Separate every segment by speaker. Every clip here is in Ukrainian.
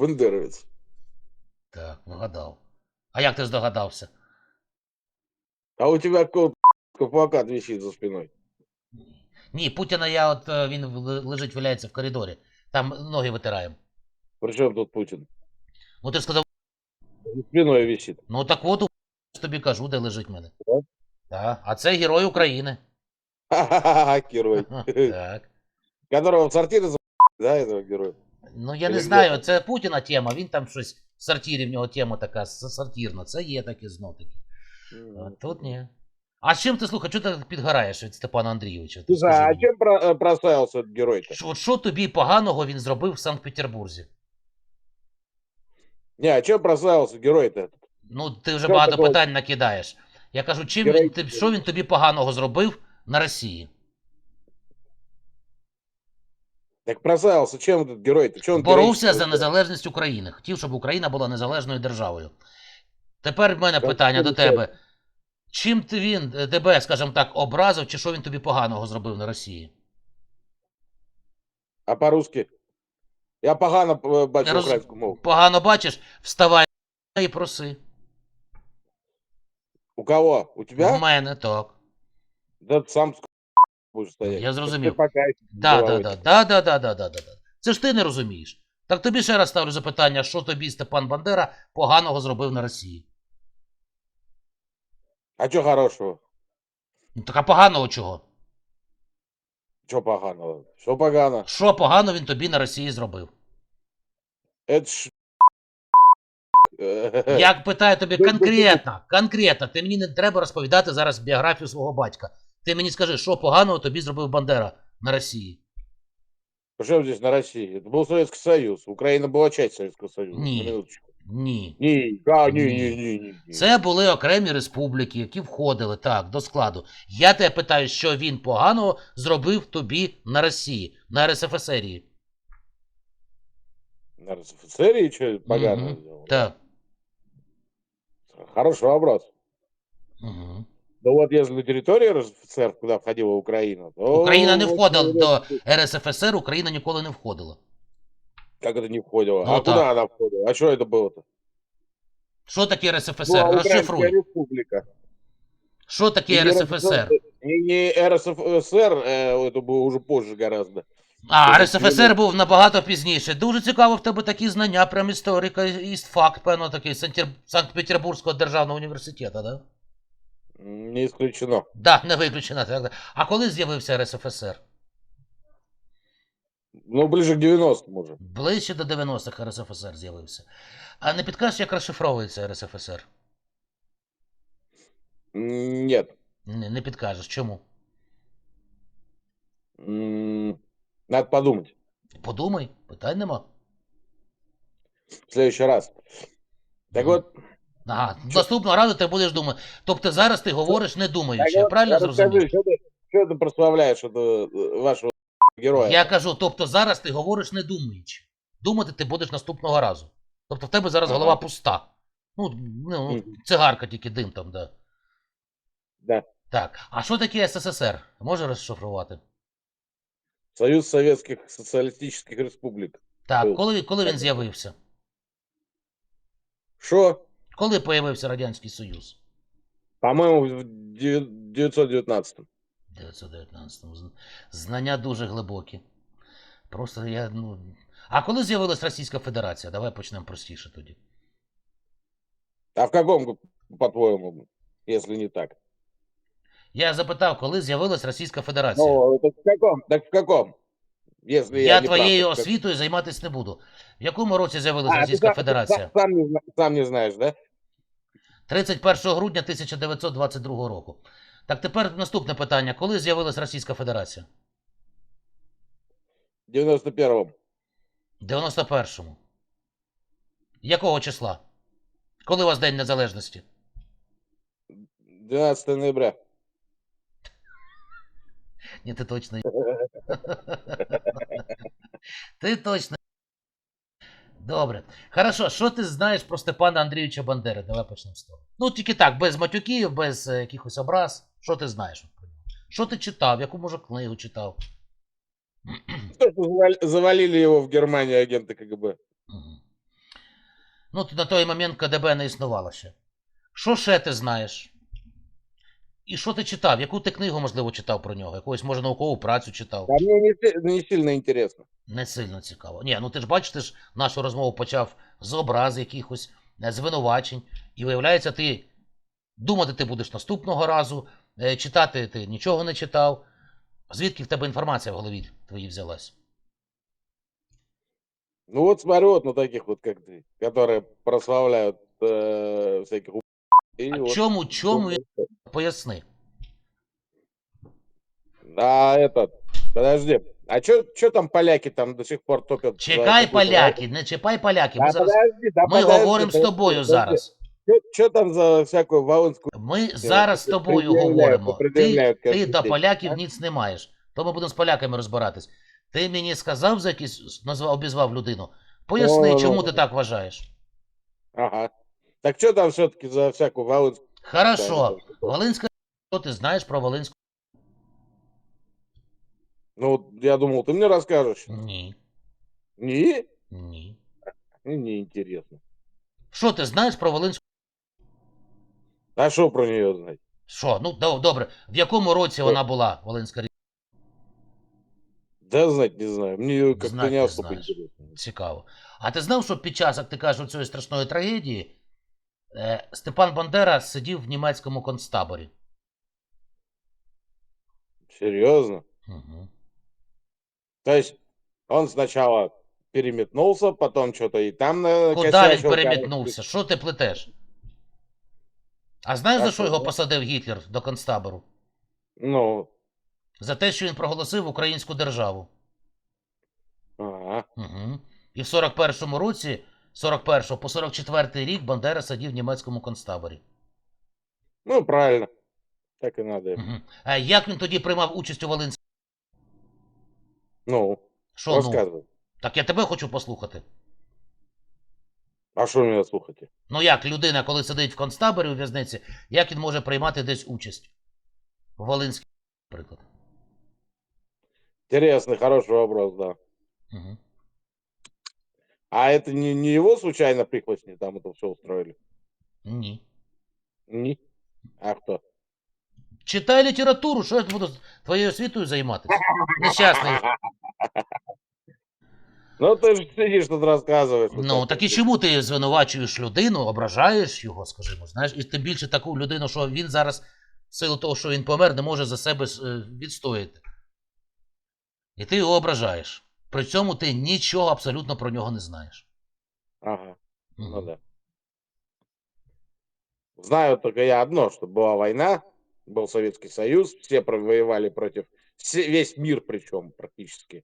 Speaker 1: Ух.
Speaker 2: Так, вгадав. А як ти здогадався?
Speaker 1: А у тебя какой плакат висит за спиной?
Speaker 2: Ні, Путіна я от е, він лежить, валяється в коридорі. Там ноги витираємо.
Speaker 1: Причем тут Путин?
Speaker 2: Ну ти ж сказав,
Speaker 1: За спиной висит.
Speaker 2: ну так от тобі кажу, де лежить в мене.
Speaker 1: Так?
Speaker 2: Так. А це герой України.
Speaker 1: Ха-ха-ха, герой.
Speaker 2: Так.
Speaker 1: Которого в сортире за... Да, этого героя?
Speaker 2: Ну я
Speaker 1: Или
Speaker 2: не
Speaker 1: де
Speaker 2: знаю,
Speaker 1: там?
Speaker 2: це Путіна тема, він там щось в сортирі, в нього тема така с- сортирна. Це є таке знов таки. А тут ні. А з чим ти слухай, чого ти підгораєш від Степана Андрійовича? Ти
Speaker 1: Слушай,
Speaker 2: скажи
Speaker 1: а
Speaker 2: мені.
Speaker 1: чем про- э, прославился этот герой-то?
Speaker 2: Що- От що тобі поганого він зробив в Санкт-Петербурзі?
Speaker 1: Не, а чем прославился герой-то этот?
Speaker 2: Ну, ти вже
Speaker 1: Що
Speaker 2: багато
Speaker 1: такого?
Speaker 2: питань накидаєш. Я кажу, чим
Speaker 1: Герой-
Speaker 2: він, ти- що він тобі поганого зробив на Росії?
Speaker 1: Так прославился, чем этот герой-то? Че он
Speaker 2: Боровся
Speaker 1: героически
Speaker 2: за
Speaker 1: сделал?
Speaker 2: незалежність України. Хотів, щоб Україна була незалежною державою. Тепер в мене
Speaker 1: Так,
Speaker 2: питання до
Speaker 1: це-
Speaker 2: тебе. Чим ти він е, тебе, скажімо так, образив, чи що він тобі поганого зробив на Росії?
Speaker 1: А по-русски? Я погано э, бачу
Speaker 2: Роз-
Speaker 1: украинскую мову.
Speaker 2: Погано бачиш, вставай і проси.
Speaker 1: У кого? У
Speaker 2: В
Speaker 1: тебя?
Speaker 2: мене так.
Speaker 1: Да ты сам с будешь стоять.
Speaker 2: Я зрозумів. Да, да, да, да, да, да, да, да, да. Це ж ти не розумієш. Так тобі ще раз ставлю запитання, що тобі Степан Бандера поганого зробив на Росії?
Speaker 1: А что хорошего?
Speaker 2: Ну так а поганого чого?
Speaker 1: Что поганого? Что погано?
Speaker 2: Що погано він тобі на Росії зробив?
Speaker 1: Это ж...
Speaker 2: Я питаю тобі
Speaker 1: Ну,
Speaker 2: конкретно, конкретно, ти мені не треба розповідати зараз біографію свого батька. Ти мені скажи, що поганого тобі зробив Бандера на Росії?
Speaker 1: Причем здесь на России? Это был Советский Союз. Украина была часть Советского Союза.
Speaker 2: Не.
Speaker 1: На минуточку.
Speaker 2: Ні.
Speaker 1: Не, да, не,
Speaker 2: Не.
Speaker 1: не, не, не, не.
Speaker 2: Це були окремі республіки, які входили так до складу. Я тебе питаю, що він поганого зробив тобі на Росії, на РСФСРії.
Speaker 1: На РСФСР что погано
Speaker 2: Мгм.
Speaker 1: сделал?
Speaker 2: Так.
Speaker 1: Хороший вопрос.
Speaker 2: Угу.
Speaker 1: Да вот если территория РСФСР, куда входила Украина, то...
Speaker 2: Україна не
Speaker 1: вот,
Speaker 2: входила
Speaker 1: ну,
Speaker 2: до РСФСР, Україна ніколи не входила.
Speaker 1: Как это не входила?
Speaker 2: Ну
Speaker 1: а
Speaker 2: так.
Speaker 1: куда она входила? А что это было-то?
Speaker 2: Що таке РСФСР?
Speaker 1: Была Украинская
Speaker 2: Розшифруй.
Speaker 1: республика.
Speaker 2: Що таке
Speaker 1: И не
Speaker 2: РСФСР?
Speaker 1: Не, не РСФСР, э, это было уже позже гораздо.
Speaker 2: А,
Speaker 1: Це
Speaker 2: РСФСР
Speaker 1: зрозуміло.
Speaker 2: був набагато пізніше. Дуже цікаво в тебе такі знання, прям історика, і факт, певно, такий Санкт- Санкт-Петербурзького державного університету, да?
Speaker 1: Не исключено.
Speaker 2: Да, не виключено. Так. А коли з'явився РСФСР?
Speaker 1: Ну, ближе к 90-м уже.
Speaker 2: Ближче до 90-х РСФСР з'явився. А не підкажеш, як розшифровується РСФСР?
Speaker 1: Нет.
Speaker 2: Не, не підкажеш. Чому?
Speaker 1: М, Надо подумать.
Speaker 2: Подумай, питань нема.
Speaker 1: В следующий раз. Так вот,
Speaker 2: Ага, наступного разу ти будеш думати. Тобто зараз ти говориш не
Speaker 1: так
Speaker 2: думаючи, я
Speaker 1: вот,
Speaker 2: правильно
Speaker 1: расскажи,
Speaker 2: зрозумів?
Speaker 1: что ты, что ты прославляешь это, э, вашего героя?
Speaker 2: Я кажу, тобто зараз ти говориш не думаючи. Думати ти будеш наступного разу. Тобто в тебе зараз
Speaker 1: Ага.
Speaker 2: голова пуста. Ну, ну
Speaker 1: Мгм.
Speaker 2: цигарка тільки дим там, да.
Speaker 1: Да.
Speaker 2: Так, а що таке СССР? Може розшифрувати?
Speaker 1: Союз Советских Социалистических Республик.
Speaker 2: Так,
Speaker 1: Був.
Speaker 2: коли, коли він
Speaker 1: Так.
Speaker 2: з'явився?
Speaker 1: Что?
Speaker 2: Коли появився Радянський Союз?
Speaker 1: По-моему, в девя- 919
Speaker 2: В 1919-му. Знання дуже глибокі. Просто я, ну. А коли з'явилась Російська Федерація? Давай почнемо простіше тоді.
Speaker 1: А в каком, по-твоему, если не так?
Speaker 2: Я запитав, коли з'явилась Російська Федерація.
Speaker 1: Ну, это в каком? Так в каком? Если я,
Speaker 2: я
Speaker 1: не прав,
Speaker 2: твоєю
Speaker 1: так
Speaker 2: освітою займатися не буду. В якому році з'явилася Російська
Speaker 1: сам-
Speaker 2: Федерація?
Speaker 1: Сам, сам сам не знаешь, да?
Speaker 2: 31 грудня 1922 року. Так тепер наступне питання. Коли з'явилась Російська Федерація?
Speaker 1: 91-м.
Speaker 2: В 91-му. Якого числа? Коли у вас День Незалежності?
Speaker 1: 12 ноября.
Speaker 2: Ні, ти точно. ти точно. Добре. Хорошо, що ти знаєш про Степана Андрійовича Бандери? Давай почнемо з того. Ну, тільки так, без матюків, без е, якихось образ. Що ти знаєш про нього? Що ти читав? Яку може книгу читав?
Speaker 1: Завалили его в Германии агенты КГБ.
Speaker 2: Мгм. Ну, на той момент КДБ не існувало ще. Що ще ти знаєш? І що ти читав? Яку ти книгу, можливо, читав про нього? Якусь, може, наукову працю читав?
Speaker 1: А мне не, си- не сильно интересно.
Speaker 2: Не сильно цікаво. Ні, ну ти ж бачиш, ти ж нашу розмову почав з образ якихось е, звинувачень. І виявляється, ти думати ти будеш наступного разу, е, читати ти нічого не читав. Звідки в тебе інформація в голові твоїй взялась?
Speaker 1: Ну вот смотрю вот на таких вот, как ты, которые прославляют э, всяких и
Speaker 2: А
Speaker 1: вот-
Speaker 2: чому, чому поясни?
Speaker 1: А этот, подожди, а что там поляки там до сих пор топят?
Speaker 2: Чекай
Speaker 1: какую-то
Speaker 2: поляки, не чіпай поляки.
Speaker 1: Да
Speaker 2: Ми зараз
Speaker 1: подожди, да
Speaker 2: ми
Speaker 1: подожди,
Speaker 2: говоримо з тобою
Speaker 1: подожди.
Speaker 2: зараз.
Speaker 1: Что там за всякую волынскую?
Speaker 2: Ми зараз з тобою говоримо. Ти, ти до поляків ніц не маєш. То ми будемо з поляками розбиратись. Ти мені сказав за якийсь назвав, обізвав людину. Поясни,
Speaker 1: О,
Speaker 2: чому
Speaker 1: ну.
Speaker 2: ти так вважаєш.
Speaker 1: Ага. Так что там все-таки за всякую волынскую?
Speaker 2: Хорошо. Волинська. Що ти знаєш про Волинську?
Speaker 1: Ну, вот я думал, ты мне расскажешь.
Speaker 2: Ні.
Speaker 1: Не?
Speaker 2: Ні.
Speaker 1: Мне не интересно.
Speaker 2: Що ти знаєш про Волинську?
Speaker 1: А что про нее знать?
Speaker 2: Що? Ну, до- добре. В якому році вона була, Волинська річ?
Speaker 1: Да знать не знаю. Мне её как-то
Speaker 2: Знать
Speaker 1: не
Speaker 2: не
Speaker 1: особо
Speaker 2: знаешь.
Speaker 1: интересно.
Speaker 2: Цікаво. А ти знав, що під час, як ти кажеш, цієї страшної трагедії, е, Степан Бандера сидів в німецькому концтаборі?
Speaker 1: Серьезно?
Speaker 2: Угу.
Speaker 1: То есть он сначала переметнулся, потом что-то и там на
Speaker 2: Куди він перемітнувся? Що ти плетеш? А знаєш, за що
Speaker 1: що,
Speaker 2: його посадив Гітлер до концтабору?
Speaker 1: Ну,
Speaker 2: За те, що він проголосив українську державу.
Speaker 1: ага.
Speaker 2: Угу. І в 41-му році, 41 по 44 рік Бандера сидів в німецькому концтаборі.
Speaker 1: Ну, правильно. Так и надо.
Speaker 2: Угу. А як він тоді приймав участь у Волинській?
Speaker 1: Ну,
Speaker 2: Що ну? Так я тебе хочу послухати.
Speaker 1: А что меня слухайте?
Speaker 2: Ну як людина, коли сидить в концтаборі у в'язниці, як він може приймати десь участь? В Волинській, наприклад.
Speaker 1: Интересный, хороший вопрос, да.
Speaker 2: Угу.
Speaker 1: А это не, не его случайно прихвостни там это все устроили?
Speaker 2: Ні.
Speaker 1: Не. А кто?
Speaker 2: Читай літературу, що я буду з твоєю освітою займатися? Нещасний.
Speaker 1: Ну ты же сидишь тут рассказываешь. вот
Speaker 2: Ну, так і
Speaker 1: вот.
Speaker 2: чому ти звинувачуєш людину, ображаєш його, скажімо, знаєш, і тим більше таку людину, що він зараз, в силу того, що він помер, не може за себе е, відстояти. І ти його ображаєш. При цьому ти нічого абсолютно про нього не знаєш.
Speaker 1: Ага,
Speaker 2: Мгм.
Speaker 1: ну да. Знаю только я одно, что была война, был Советский Союз, все про- воевали против, все- весь мир причем практически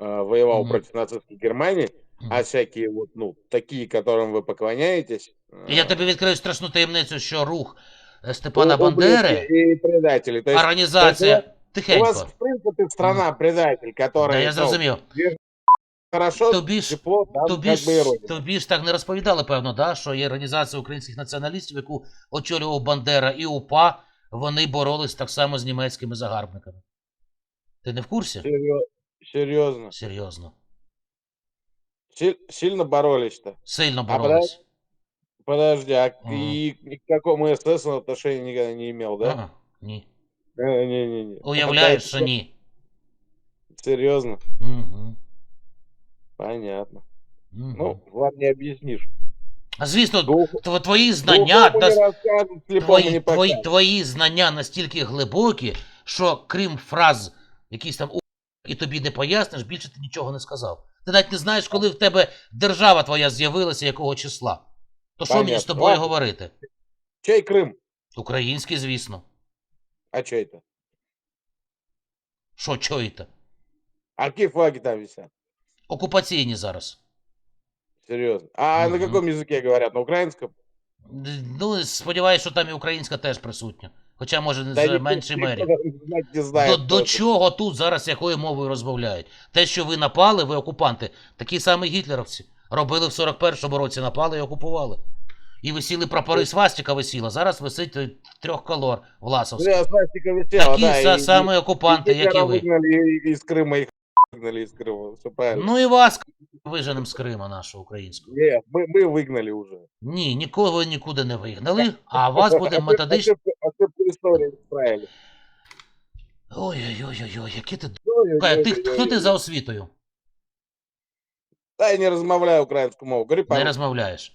Speaker 1: э, воевал
Speaker 2: Мгм.
Speaker 1: против нацистской Германии,
Speaker 2: Мгм.
Speaker 1: а всякие вот, ну, такие, которым вы поклоняетесь,
Speaker 2: І Я
Speaker 1: э,
Speaker 2: тобі відкрию страшну таємницю, що рух е, Степана
Speaker 1: у-
Speaker 2: Бандери,
Speaker 1: ублюдки и предатели. То
Speaker 2: організація.
Speaker 1: у вас, в принципе, страна предатель, которая
Speaker 2: Да, я
Speaker 1: ну,
Speaker 2: зрозумів.
Speaker 1: хорошо,
Speaker 2: Тобі ж,
Speaker 1: тепло, там
Speaker 2: тобі, ж, тобі ж так не розповідали, певно, да, що є організація українських націоналістів, яку очолював Бандера і УПА, вони боролись так само з німецькими загарбниками. Ти не в курсі?
Speaker 1: Серьезно.
Speaker 2: Серйозно.
Speaker 1: Сильно боролись-то.
Speaker 2: Сильно
Speaker 1: А
Speaker 2: боролись.
Speaker 1: Подожди, а к-
Speaker 2: Ага.
Speaker 1: и к какому СС отношения никогда не имел, да?
Speaker 2: Ага, ні.
Speaker 1: Э, Не-не-не.
Speaker 2: Уявляєш, що ні.
Speaker 1: Серьезно?
Speaker 2: Угу.
Speaker 1: Понятно.
Speaker 2: Угу.
Speaker 1: Ну, ладно, не объяснишь.
Speaker 2: а звісно,
Speaker 1: Глухо-
Speaker 2: тв- твої знання,
Speaker 1: глухому
Speaker 2: да,
Speaker 1: не расскажут, слепому
Speaker 2: твої,
Speaker 1: не
Speaker 2: твої,
Speaker 1: покажут.
Speaker 2: твої знання настільки глибокі, що крім фраз, якісь там «у» і тобі не поясниш, більше ти нічого не сказав. Ти навіть не знаєш, коли в тебе держава твоя з'явилася, якого числа. То що мені з
Speaker 1: Понятно.
Speaker 2: тобою
Speaker 1: Ладно.
Speaker 2: говорити?
Speaker 1: Чей Крым?
Speaker 2: Український, звісно.
Speaker 1: А чей это?
Speaker 2: Що чуєте?
Speaker 1: А какие флаги там висят?
Speaker 2: Окупаційні зараз.
Speaker 1: Серьезно. А на
Speaker 2: Мгм.
Speaker 1: каком языке говорят? На украинском?
Speaker 2: Ну, сподіваюся, що там і українська теж присутня. Хоча, може,
Speaker 1: Да
Speaker 2: в
Speaker 1: никто-
Speaker 2: меншій
Speaker 1: никто
Speaker 2: мері.
Speaker 1: даже знать не
Speaker 2: До,
Speaker 1: знает.
Speaker 2: до
Speaker 1: кто это.
Speaker 2: чого тут зараз якою мовою розмовляють? Те, що ви напали, ви окупанти, такі самі гітлерівці. Робили в 41-му році, напали і окупували. І висіли прапори свастика висіла. Зараз висить е, трьохколор Власовський.
Speaker 1: Да, свастика висела,
Speaker 2: Такі
Speaker 1: да,
Speaker 2: са-
Speaker 1: и-
Speaker 2: самі окупанти,
Speaker 1: и
Speaker 2: як і
Speaker 1: Гитлера
Speaker 2: ви.
Speaker 1: выгнали из Крыма, их выгнали из Крыма. Все правильно.
Speaker 2: Ну і вас виженемо з Крима нашу українську.
Speaker 1: Нет, мы, мы выгнали уже.
Speaker 2: Ні, нікого ви нікуди не вигнали, а вас буде
Speaker 1: А ты-
Speaker 2: методично.
Speaker 1: А ты, а ты по истории исправили.
Speaker 2: Ой-ой-ой, який ти
Speaker 1: Ой,
Speaker 2: Слухай,
Speaker 1: ой,
Speaker 2: ти
Speaker 1: ой,
Speaker 2: хто
Speaker 1: ой.
Speaker 2: ти за освітою?
Speaker 1: Да, я не размовляю украинскую мову. Говори
Speaker 2: Не
Speaker 1: по-русски.
Speaker 2: розмовляєш.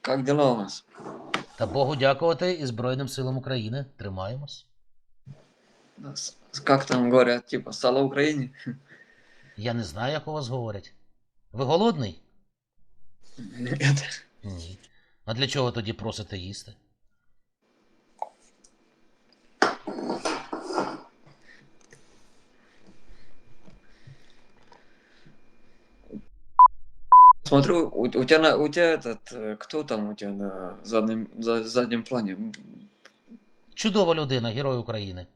Speaker 3: Как дела у вас?
Speaker 2: Та Богу дякувати і Збройним силам України. Тримаємось.
Speaker 3: Как там говорять, типа, стало Україні?
Speaker 2: Я не знаю, як у вас говорять. Ви голодний? Ні. А для чого тоді просите їсти?
Speaker 3: Смотрю, у, у тебя, на- у тебя этот, э, кто там у тебя на заднем, за, заднем плане? М,
Speaker 2: Чудова людина, герой України.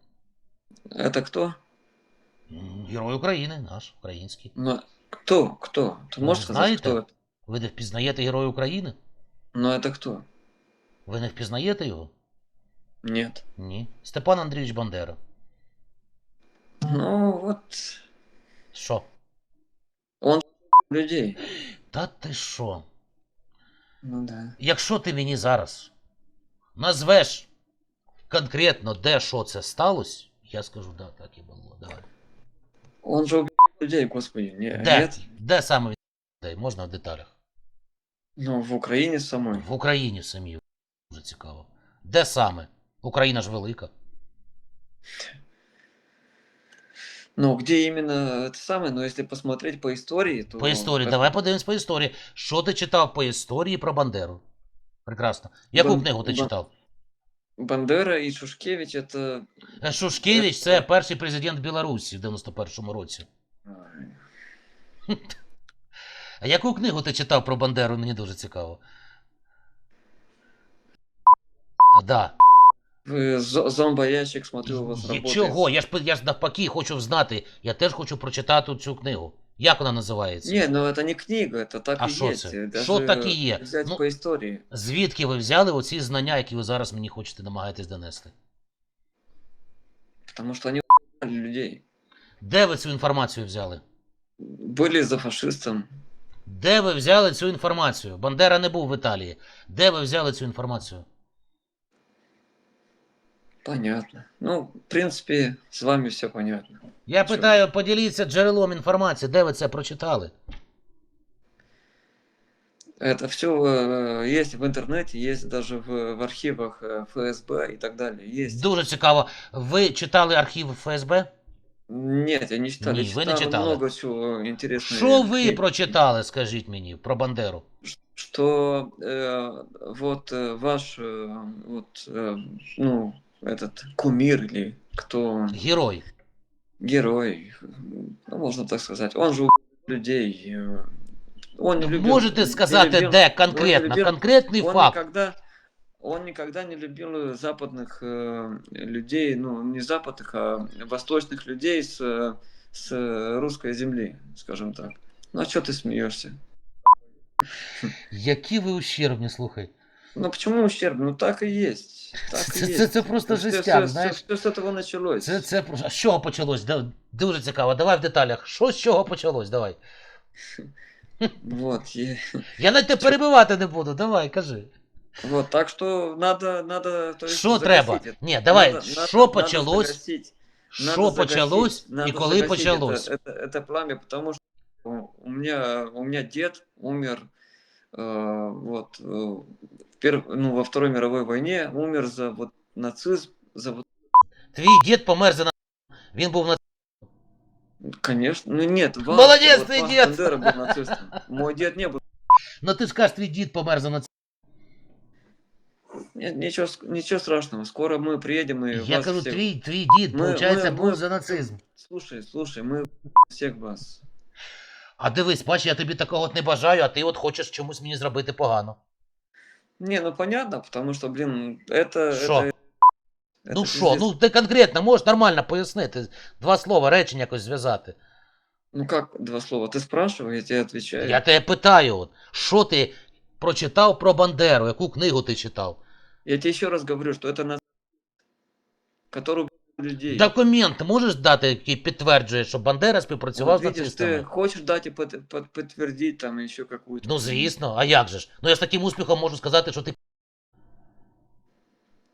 Speaker 3: Это кто?
Speaker 2: М, Герой України, наш, український.
Speaker 3: Ну, кто? Кто? Ты
Speaker 2: Ну,
Speaker 3: можешь сказать,
Speaker 2: знаете?
Speaker 3: кто это?
Speaker 2: Ви не впізнаєте Героя України?
Speaker 3: Ну, это кто?
Speaker 2: Ви не впізнаєте його?
Speaker 3: Нет.
Speaker 2: Ні. Степан Андрійович Бандера.
Speaker 3: Ну, вот,
Speaker 2: Що?
Speaker 3: людей.
Speaker 2: Та ти що?
Speaker 3: Ну, да.
Speaker 2: Якщо ти мені зараз назвеш конкретно, де що це сталося, я скажу, да, так і було. Давай.
Speaker 3: Он же убил людей, господи. Не,
Speaker 2: Де?
Speaker 3: Нет?
Speaker 2: Де саме людей? Можна в деталях?
Speaker 3: Ну, в Украине самой.
Speaker 2: В Україні самі. Дуже цікаво. Де саме? Україна ж велика.
Speaker 3: Ну, где именно это самое, но если посмотреть по истории, то...
Speaker 2: По історії.
Speaker 3: как-
Speaker 2: Давай подивимось по історії. Що ти читав по історії про Бандеру? Прекрасно. Яку
Speaker 3: Бан-
Speaker 2: книгу ти
Speaker 3: Бан-
Speaker 2: читав?
Speaker 3: Бандера и Шушкевич это...
Speaker 2: Е, Шушкевич це перший президент Білорусі в 91-му році. А яку книгу ти читав про Бандеру? Мені дуже цікаво. Да.
Speaker 3: Вы зо- зомбоящик, смотрю, у вас
Speaker 2: Є-
Speaker 3: работает.
Speaker 2: Чого? Я ж, пи- я ж навпаки хочу знати. Я теж хочу прочитати цю книгу. Як вона називається?
Speaker 3: Не, ну это не книга, это так
Speaker 2: А
Speaker 3: и
Speaker 2: шо
Speaker 3: есть.
Speaker 2: це?
Speaker 3: э, даже
Speaker 2: Шо так і є?
Speaker 3: Взять
Speaker 2: Ну-
Speaker 3: по истории.
Speaker 2: Звідки ви взяли оці знання, які ви зараз мені хочете намагаєтесь донести?
Speaker 3: Потому что они убивали людей.
Speaker 2: Де ви цю інформацію взяли?
Speaker 3: Были за фашистом.
Speaker 2: Де ви взяли цю інформацію? Бандера не був в Італії. Де ви взяли цю інформацію?
Speaker 3: Понятно. Ну, в принципе, с вами все понятно.
Speaker 2: Я
Speaker 3: Чому?
Speaker 2: питаю, поділіться джерелом інформації, де ви це прочитали?
Speaker 3: Это все есть в интернете, есть даже в, в архивах э, ФСБ и так далее. Есть.
Speaker 2: Дуже цікаво. Ви читали архів ФСБ?
Speaker 3: Нет, я не читал. я
Speaker 2: Не, вы не
Speaker 3: читал
Speaker 2: читали.
Speaker 3: много чего интересного.
Speaker 2: Що ви прочитали, скажіть мені, про Бандеру?
Speaker 3: что э, вот э, ваш э, вот э, ну этот кумир или кто он,
Speaker 2: Герой.
Speaker 3: герой, ну, можно так сказать, он же убил людей. э, Он не любил,
Speaker 2: Можете сказати,
Speaker 3: любил-
Speaker 2: де конкретно?
Speaker 3: любил-
Speaker 2: Конкретний
Speaker 3: он
Speaker 2: факт.
Speaker 3: никогда, он никогда не любил западных э, людей, ну не западных, а восточных людей с э, с русской земли, скажем так. Ну а что ты смеешься?
Speaker 2: Які ви ущербні, слухай.
Speaker 3: Ну почему ущерб? Ну так и есть. Так и
Speaker 2: Це,
Speaker 3: есть.
Speaker 2: це, це просто
Speaker 3: Все-
Speaker 2: жестяк,
Speaker 3: все-
Speaker 2: знаєш.
Speaker 3: Все, все с этого началось.
Speaker 2: Це, це просто. А з чого почалось? Да- Дуже цікаво. Давай в деталях. Що з чого почалось? Давай.
Speaker 3: Вот, и-
Speaker 2: Я навіть тебе перебивати не буду. Давай, кажи.
Speaker 3: вот, так что надо, надо, то есть
Speaker 2: Що
Speaker 3: загасить
Speaker 2: треба?
Speaker 3: это.
Speaker 2: Ні, давай,
Speaker 3: Надо- надо-
Speaker 2: що
Speaker 3: надо
Speaker 2: почалось?
Speaker 3: загасить, надо
Speaker 2: Що
Speaker 3: загасить,
Speaker 2: почалось
Speaker 3: надо
Speaker 2: і коли
Speaker 3: загасить
Speaker 2: почалось?
Speaker 3: Это, это, это пламя, потому что у меня, у меня дед умер, э, вот, э, в перв- ну, во Второй мировой войне, умер за вот нацизм, за вот
Speaker 2: Твій дід помер за на... Він був на
Speaker 3: Конечно. Ну нет, вас,
Speaker 2: Молодец,
Speaker 3: вот
Speaker 2: ты
Speaker 3: ваш
Speaker 2: дед!
Speaker 3: Бандера был нацистом. Мой дед не был.
Speaker 2: Ну ти ж кажеш, твій дід помер за нацизм.
Speaker 3: Нет, ничего, с- ничего страшного. Скоро мы приедем и
Speaker 2: Я
Speaker 3: вас
Speaker 2: кажу,
Speaker 3: всех-
Speaker 2: твій, твій дід,
Speaker 3: Ми-
Speaker 2: виходить,
Speaker 3: ми-
Speaker 2: був
Speaker 3: ми-
Speaker 2: за нацизм.
Speaker 3: Слушай, слушай, мы всех вас.
Speaker 2: А дивись, бач, я тобі такого от не бажаю, а ти от хочеш чомусь мені зробити погано.
Speaker 3: Не, ну понятно, потому что, блин, это...
Speaker 2: Шо?
Speaker 3: это-
Speaker 2: Ну що,
Speaker 3: пиздец.
Speaker 2: ну ти конкретно можеш нормально пояснити, два слова, речення якось зв'язати.
Speaker 3: Ну как два слова? Ты спрашивай, я тебе отвечаю.
Speaker 2: Я тебе питаю, от, що ти прочитав про Бандеру, яку книгу ти читав?
Speaker 3: Я тебе еще раз говорю, что это на который убил людей.
Speaker 2: Документ можеш дати, який підтверджує, що Бандера співпрацював з
Speaker 3: видишь,
Speaker 2: нацистами?
Speaker 3: ты хочешь дать и под- под- подтвердить там еще какую-то.
Speaker 2: Ну, звісно, а як же ж? Ну я з таким успіхом можу сказати, що ти.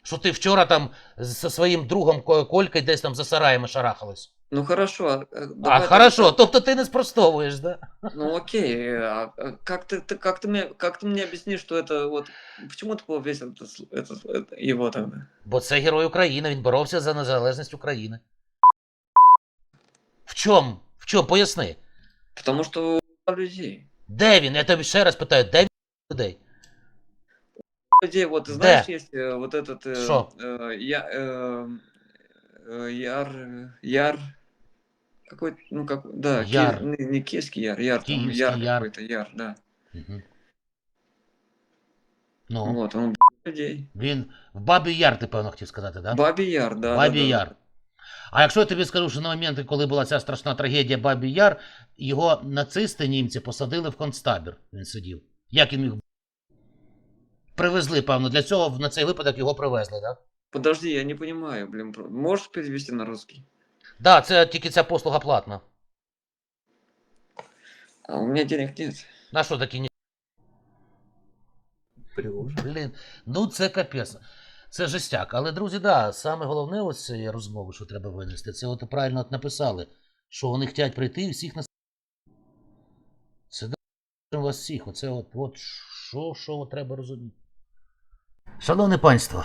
Speaker 2: Що ти вчора там зі своїм другом Ко- Колькою десь там за сараями шарахались.
Speaker 3: Ну хорошо. А,
Speaker 2: А,
Speaker 3: давай
Speaker 2: хорошо,
Speaker 3: так.
Speaker 2: тобто ти не спростовуєш, да?
Speaker 3: Ну окей, а а как ты, ты- как ты мне, как ты мне объяснишь, что это вот, почему ты повесил это, сл- это- это- его тогда?
Speaker 2: Бо це герой України, він боровся за незалежність України. В чому? В чому? Поясни.
Speaker 3: Потому что у людей.
Speaker 2: Де він? Я тобі ще раз питаю, де він людей?
Speaker 3: людей, вот ты
Speaker 2: Да.
Speaker 3: знаешь, есть э, вот этот э,
Speaker 2: Шо?
Speaker 3: э, я, э, э, яр, яр, какой, ну как, да,
Speaker 2: Яр.
Speaker 3: не, не киевский яр, яр, там
Speaker 2: Киевский
Speaker 3: яр,
Speaker 2: яр.
Speaker 3: какой-то яр, да.
Speaker 2: Угу. Ну,
Speaker 3: Вот он людей.
Speaker 2: він в Бабі Яр, ти певно хотів сказати? Да?
Speaker 3: Бабий яр, да.
Speaker 2: Бабі
Speaker 3: да, да.
Speaker 2: Яр. А якщо я тобі скажу, що на моменти, коли була ця страшна трагедія Бабі Яр, його нацисти німці посадили в концтабір. Він сидів. Як він міг. Привезли, певно, для цього на цей випадок його привезли, так?
Speaker 3: Подожди, я не понимаю, блин, про- можешь перевести на русский?
Speaker 2: Так, да, це тільки ця послуга платна.
Speaker 3: А у меня денег нет.
Speaker 2: На що такі ні? Блін, ну це капець. Це жестяк. Але, друзі, да, саме головне ось цієї розмови, що треба винести, це от правильно от написали, що вони хочуть прийти і всіх нас. Це да, вас всіх. Оце от, от що, що от треба розуміти. Шановне панство,